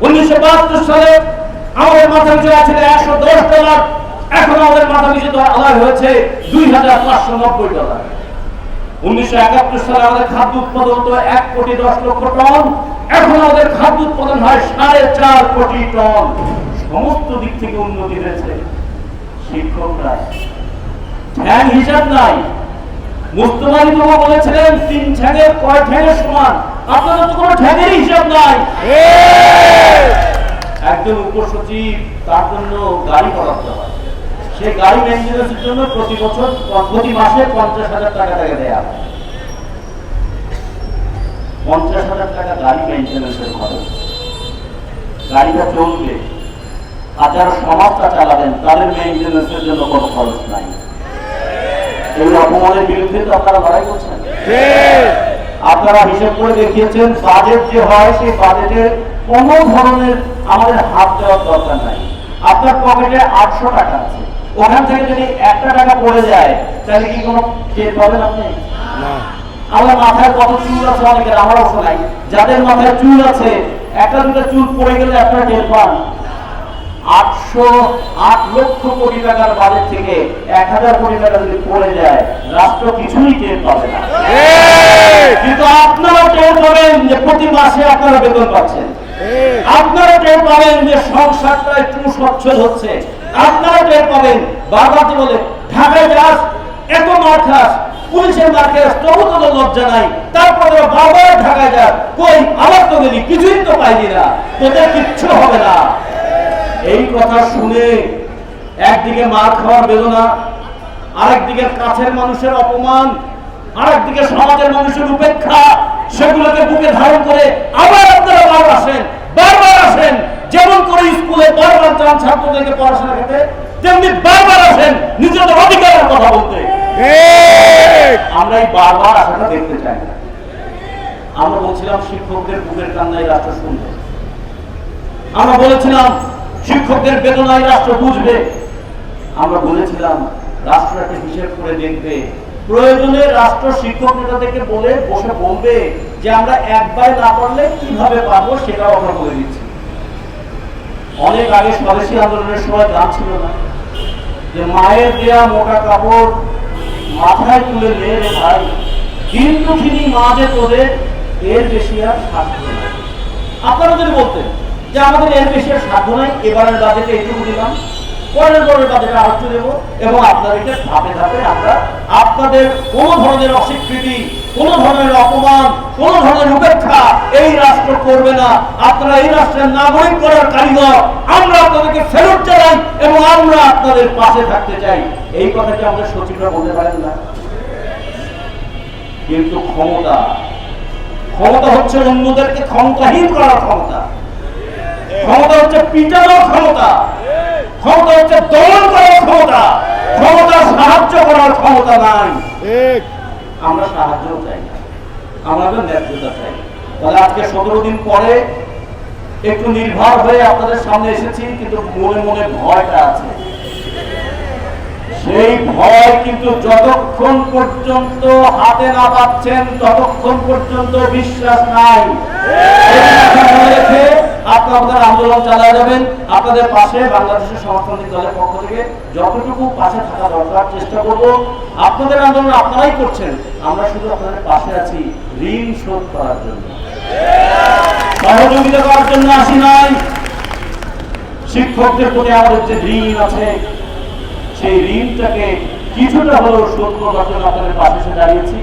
উনিশশো বাহাত্তর সালে আমাদের মাথা একশো দশ ডলার। এখন আমাদের মাথা আদায় হয়েছে দুই হাজার পাঁচশো নব্বই ডলার। উনিশশো একাত্তর সালে আমাদের খাদ্য উৎপাদন হতো এক কোটি দশ লক্ষ টন। এখন খাদ্য উৎপাদন হয় সাড়ে চার কোটি টন। সমস্ত দিক থেকে উন্নতি হয়েছে। শিক্ষকরা ঠ্যাং হিসাব নাই। মুস্তমানি বলেছিলেন, তিন ঠ্যাঙের কয় ঠ্যাঙের সমান? আপনাদের তো কোনো ঠ্যাঙের হিসাব নাই। একজন উপসচিব তার জন্য গাড়ি করাতে হয়। সেই গাড়ি মেনটেন্যান্সের জন্য প্রতি বছর প্রতি মাসে পঞ্চাশ হাজার টাকা তাকে দেয়া হয়। পঞ্চাশ হাজার টাকা গাড়ি মেনটেন্যান্সের খরচ। গাড়িটা চলবে। আর যারা সমাজটা চালাবেন তাদের মেনটেন্যান্সের জন্য কোনো খরচ নাই। এই অপমানের বিরুদ্ধে তো আপনারা লড়াই করছেন। আপনারা হিসেব করে দেখিয়েছেন বাজেট যে হয় সেই বাজেটে কোনো ধরনের আমাদের হাত দেওয়ার দরকার নাই। আপনার পকেটে আটশো টাকা আছে। ওখান থেকে যদি একটা টাকা পড়ে যায় তাহলে কি কোনো টের পাবেন আপনি? আমার মাথায় কত চুল আছে অনেকের আমার অবশ্য নাই যাদের মাথায় চুল আছে একটা দুটো চুল পড়ে গেলে আপনারা টের পান। আটশো আট লক্ষ কোটি টাকার বাজেট থেকে এক হাজার কোটি টাকা যদি পড়ে যায় রাষ্ট্র কিছুই টের পাবে না। কিন্তু যে প্রতি মাসে আপনারা বেতন পাচ্ছেন। আপনারা টের পাবেন যে সংসারটা একটু সচ্ছল হচ্ছে। আপনারা টের পাবেন বলে, ঢাকায় যাস, এত মার খাস, পুলিশের মার খাস তবু তো লজ্জা নাই। তারপরে ঢাকায় যাস, কই আমার তো গেলি, কিছুই তো পাইলি না। তোদের কিচ্ছু হবে না। এই কথা শুনে একদিকে মার খাওয়ার বেদনা, আরেকদিকে কাছের মানুষের অপমান, আরেকদিকে সমাজের মানুষের উপেক্ষা সেগুলোকে বুকে ধারণ করে আবার আপনারা বারবার আসেন বারবার আসেন। যেমন করে স্কুলে বারবার যান ছাত্রদেরকে পড়াশোনা খেতে তেমনি বারবার আসেন নিজেদের অধিকারের কথা বলতে। আমরা এই বারবার আসাটা দেখতে চাই না। আমরা বলছিলাম শিক্ষকদের বুকের কান্নায় রাষ্ট্র শুনবে। আমরা বলেছিলাম শিক্ষকদের বেদনায় রাষ্ট্র বুঝবে। আমরা বলেছিলাম রাষ্ট্র একটা হিসেব করে দেখবে। প্রয়োজনে রাষ্ট্র শিক্ষক নেতাদেরকে বলে, বসে বলবে যে আমরা একবার না পারলে কীভাবে পাবো সেটাও আমরা বলে দিচ্ছি। অনেক আগে স্বদেশী আন্দোলনের সময় গান ছিল না যে মায়ের দেয়া মোটা কাপড় মাথায় তুলে নে রে ভাই। দুঃখিনী মা যে তোদের এর বেশি আর সাধ্য নাই। আপনারা যদি বলতেন যে আমাদের এর বেশি আর সাধ্য নাই, এবারের বাজেটে এইটুকু দিলাম। পরের পরের বাজেটে আরেকটু দেবো। এবং আপনাদেরকে ধাপে ধাপে আমরা আপনাদের কোন ধরনের অস্বীকৃতি, কোন ধরনের অপমান, কোন ধরনের উপেক্ষা এই রাষ্ট্র করবে না। আপনারা এই রাষ্ট্রের নাগরিক করার কারিগর। আমরা আপনাদেরকে ফেরত চাই এবং আমরা আপনাদের পাশে থাকতে চাই। এই কথাটি আমাদের সচিবরা বলতে পারেন না। কিন্তু ক্ষমতা ক্ষমতা হচ্ছে অন্যদেরকে ক্ষমতাহীন করার ক্ষমতা। ক্ষমতা হচ্ছে পিটানোর ক্ষমতা। ক্ষমতা হচ্ছে দমন করার ক্ষমতা। ক্ষমতা সাহায্য করার ক্ষমতা নাই। আমরা সাহায্য চাই না। আমাদের ন্যায্যতা চাই তাহলে আজকে সতেরো দিন পরে একটু নির্ভর হয়ে আপনাদের সামনে এসেছি কিন্তু মনে মনে ভয়টা আছে। সেই ভয় কিন্তু যতক্ষণ পর্যন্ত হাতে না পাচ্ছেন ততক্ষণ পর্যন্ত বিশ্বাস নাই। রেখে আপনাদের আন্দোলন চালিয়ে যাবেন। আপনাদের পাশে বাংলাদেশের সমাজতান্ত্রিক দলের পক্ষ থেকে যতটুকু পাশে থাকা দরকার চেষ্টা করব। আপনাদের আন্দোলন আপনারাই করছেন। আমরা শুধু আপনাদের পাশে আছি ঋণ শোধ করার জন্য। সহযোগিতা করার জন্য আসি নাই। শিক্ষকদের প্রতি আমাদের যে ঋণ আছে, সেই ঋণটাকে কিছুটা হলেও শোধ করার জন্য আপনাদের পাশে এসে দাঁড়িয়েছি।